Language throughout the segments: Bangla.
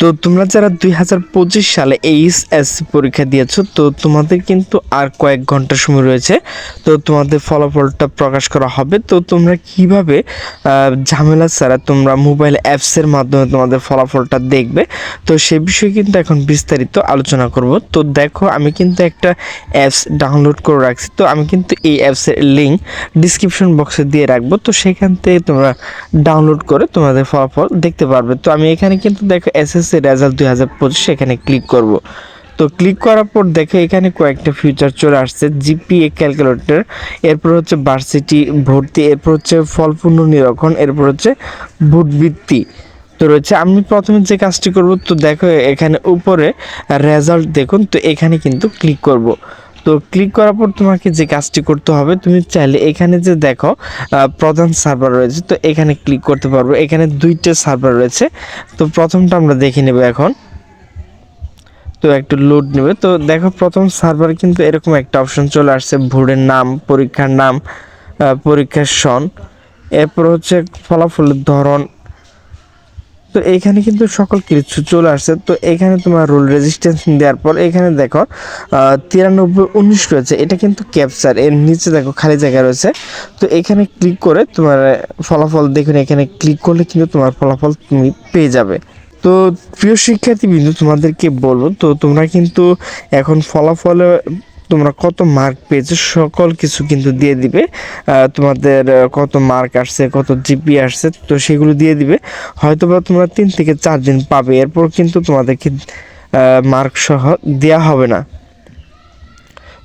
তো তোমরা যারা দুই হাজার পঁচিশ সালে এইচএসসি পরীক্ষা দিয়েছ, তো তোমাদের কিন্তু আর কয়েক ঘণ্টা সময় রয়েছে। তো তোমাদের ফলাফলটা প্রকাশ করা হবে। তো তোমরা কীভাবে ঝামেলা ছাড়া তোমরা মোবাইল অ্যাপসের মাধ্যমে তোমাদের ফলাফলটা দেখবে? তো সে বিষয়ে কিন্তু এখন বিস্তারিত আলোচনা করব। তো দেখো, আমি কিন্তু একটা অ্যাপস ডাউনলোড করে রাখছি। তো আমি কিন্তু এই অ্যাপসের লিঙ্ক ডিসক্রিপশন বক্সে দিয়ে রাখব। তো সেখান থেকে তোমরা ডাউনলোড করে তোমাদের ফলাফল দেখতে পারবে। তো আমি এখানে কিন্তু দেখো এসএসসি রেজাল্ট দুই হাজার পঁচিশ এখানে ক্লিক করব। তো ক্লিক করার পর দেখো এখানে কয়েকটা ফিউচার চলে আসছে, জিপিএ ক্যালকুলেটর এরপর হচ্ছে ভার্সিটি ভর্তি, এরপর হচ্ছে ফলপূর্ণ নিরীক্ষণ, এরপর হচ্ছে ভোটবৃত্তি তো রয়েছে, আমি প্রথমে যে কাজটি করব, তো দেখো এখানে উপরে রেজাল্ট দেখুন, তো এখানে কিন্তু ক্লিক করব। তো ক্লিক করার পর তোমাকে যে কাজটি করতে হবে, তুমি চাইলে এখানে যে দেখো প্রধান সার্ভার রয়েছে, তো এখানে ক্লিক করতে পারব। এখানে দুইটা সার্ভার রয়েছে। তো প্রথমটা আমরা দেখে নেব এখন। তো একটু লোড নেবে। তো দেখো, প্রথম সার্ভার কিন্তু এরকম একটা অপশন চলে আসছে ভোরের নাম, পরীক্ষার নাম পরীক্ষার সন। এরপর হচ্ছে ফলাফলের ধরন তো এখানে কিন্তু সকল কিছু চলে আসছে। তো এখানে তোমার রোল রেজিস্ট্যান্স দেওয়ার পর এখানে দেখো তিরানব্বই উনিশ রয়েছে এটা কিন্তু ক্যাপচার এর নিচে দেখো খালি জায়গা রয়েছে। তো এখানে ক্লিক করে তোমার ফলাফল দেখুন, এখানে ক্লিক করলে কিন্তু তোমার ফলাফল তুমি পেয়ে যাবে। তো প্রিয় শিক্ষার্থী বিন্দু তোমাদেরকে বলব, তো তোমরা কিন্তু এখন ফলাফলে তোমরা কত মার্ক পেয়েছ, সকল কিছু কিন্তু দিয়ে দিবে। তোমাদের কত মার্ক আসছে, কত জিপি আসছে, তো সেগুলো দিয়ে দিবে। হয়তো বা তোমরা তিন থেকে চার দিন পাবে, এরপর কিন্তু তোমাদেরকে মার্ক সহ দেওয়া হবে না।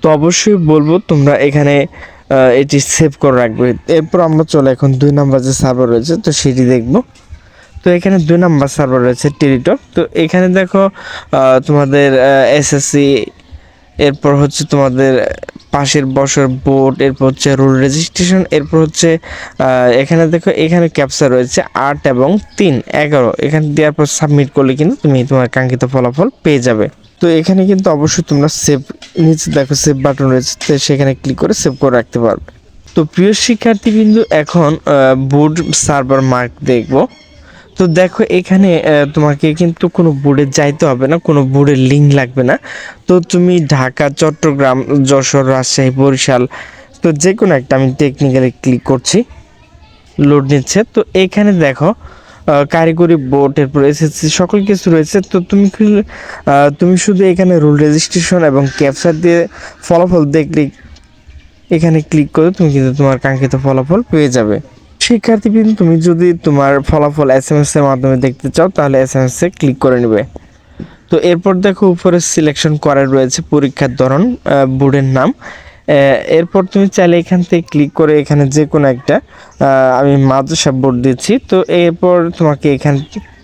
তো অবশ্যই বলব, তোমরা এখানে এটি সেভ করে রাখবে। এরপর আমরা চলে এখন দুই নাম্বার যে সার্ভার রয়েছে, তো সেটি দেখব। তো এখানে দুই নাম্বার সার্ভার রয়েছে টেলিটক তো এখানে দেখো তোমাদের এসএসসি এরপর হচ্ছে তোমাদের পাশের বছর বোর্ড এরপর হচ্ছে রুল রেজিস্ট্রেশন এরপর হচ্ছে এখানে দেখো, এখানে ক্যাপচার রয়েছে আট এবং তিন, এগারো। এখানে দেওয়ার পর সাবমিট করলে কিন্তু তুমি তোমার কাঙ্ক্ষিত ফলাফল পেয়ে যাবে। তো এখানে কিন্তু অবশ্যই তোমরা সেভ নিচে দেখো সেভ বাটন রয়েছে, তো সেখানে ক্লিক করে সেভ করে রাখতে পারবে। তো প্রিয় শিক্ষার্থী বিন্দু এখন বোর্ড সার্ভার মার্ক দেখব। তো দেখো এখানে তোমাকে কিন্তু কোনো বোর্ডে যাইতে হবে না, কোনো বোর্ডের লিঙ্ক লাগবে না। তো তুমি ঢাকা, চট্টগ্রাম, যশোর, রাজশাহী, বরিশাল, তো যে কোনো একটা আমি টেকনিক্যালি ক্লিক করছি লোড নিচ্ছে। তো এখানে দেখো কারিগরি বোর্ড এরপর এসএসসি সকল কিছু রয়েছে। তো তুমি তুমি শুধু এখানে রুল রেজিস্ট্রেশন এবং ক্যাপচার দিয়ে ফলাফল দেখলে এখানে ক্লিক করে তুমি কিন্তু তোমার কাঙ্ক্ষিত ফলাফল পেয়ে যাবে। শিক্ষার্থীবৃন্দ, তুমি যদি তোমার ফলাফল এস এম এর মাধ্যমে দেখতে চাও, তাহলে এস এম এ ক্লিক করে নেবে। তো এরপর দেখো উপরে সিলেকশন করা রয়েছে পরীক্ষার ধরন বোর্ডের নাম। এরপর তুমি চাইলে এখান থেকে ক্লিক করে এখানে যে কোনো একটা আমি মাদ্রাসা বোর্ড দিচ্ছি। তো এরপর তোমাকে এখান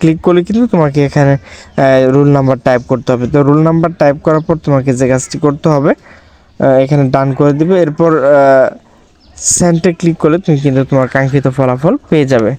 ক্লিক করলে কিন্তু তোমাকে এখানে রুল নাম্বার টাইপ করতে হবে। তো রুল নাম্বার টাইপ করার পর তোমাকে যে কাজটি করতে হবে এখানে ডান করে দিবে। এরপর সেন্টে ক্লিক করলে তুমি কিন্তু তোমার কাঙ্ক্ষিত ফলাফল পেয়ে যাবে।